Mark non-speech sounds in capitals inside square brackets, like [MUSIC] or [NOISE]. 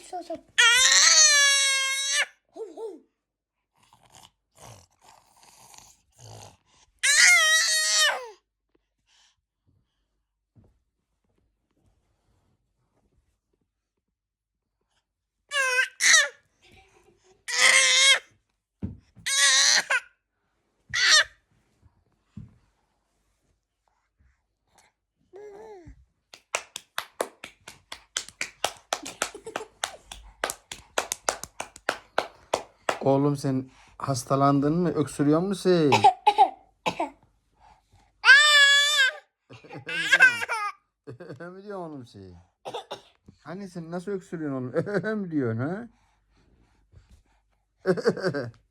istiyorsan. Oğlum sen hastalandın mı? Öksürüyor musun? [LAUGHS] mi diyorsun oğlum sen? Hani sen nasıl öksürüyorsun oğlum? [LAUGHS] mi diyorsun ha? [LAUGHS]